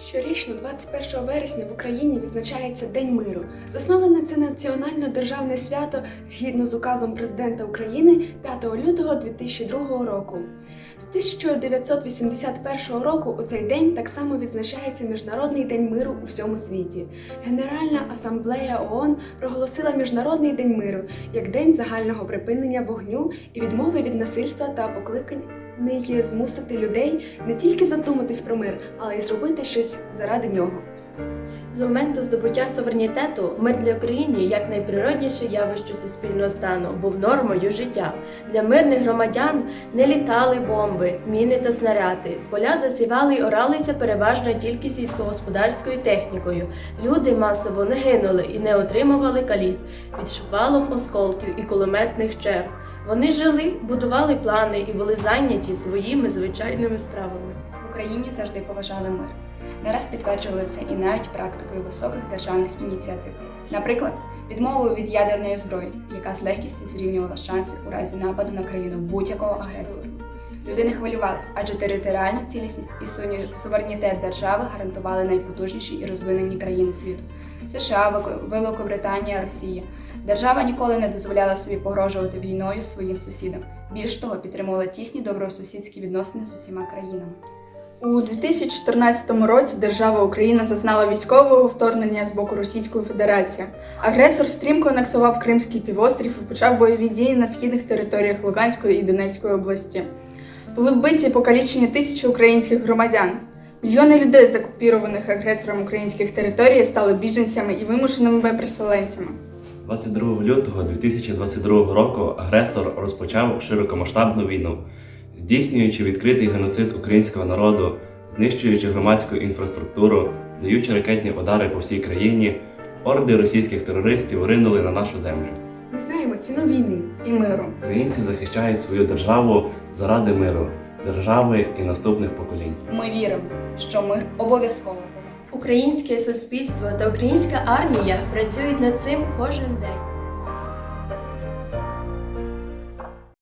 Щорічно, 21 вересня в Україні відзначається День миру. Засноване це національно-державне свято згідно з указом президента України 5 лютого 2002 року. З 1981 року у цей день так само відзначається Міжнародний день миру у всьому світі. Генеральна асамблея ООН проголосила Міжнародний день миру як день загального припинення вогню і відмови від насильства та покликання є змусити людей не тільки задуматись про мир, але й зробити щось заради нього. З моменту здобуття суверенітету мир для України як найприродніше явище суспільного стану був нормою життя. Для мирних громадян не літали бомби, міни та снаряди. Поля засівали й оралися переважно тільки сільськогосподарською технікою. Люди масово не гинули і не отримували каліць під шквалом осколків і кулеметних черв. Вони жили, будували плани і були зайняті своїми звичайними справами. В Україні завжди поважали мир. Не раз підтверджували це і навіть практикою високих державних ініціатив. Наприклад, відмовою від ядерної зброї, яка з легкістю зрівнювала шанси у разі нападу на країну будь-якого агресора. Люди не хвилювались, адже територіальну цілісність і суверенітет держави гарантували найпотужніші і розвинені країни світу: США, Великобританія, Росія. Держава ніколи не дозволяла собі погрожувати війною своїм сусідам. Більш того, підтримувала тісні добросусідські відносини з усіма країнами. У 2014 році держава Україна зазнала військового вторгнення з боку Російської Федерації. Агресор стрімко анексував Кримський півострів і почав бойові дії на східних територіях Луганської і Донецької області. Були вбиті і покалічені тисячі українських громадян. Мільйони людей з окупірованих агресором українських територій стали біженцями і вимушеними переселенцями. 22 лютого 2022 року агресор розпочав широкомасштабну війну, здійснюючи відкритий геноцид українського народу, знищуючи громадську інфраструктуру, даючи ракетні удари по всій країні, орди російських терористів ринули на нашу землю відстоюємо ціну війни і миру. Українці захищають свою державу заради миру, держави і наступних поколінь. Ми віримо, що мир обов'язково. Українське суспільство та українська армія працюють над цим кожен день.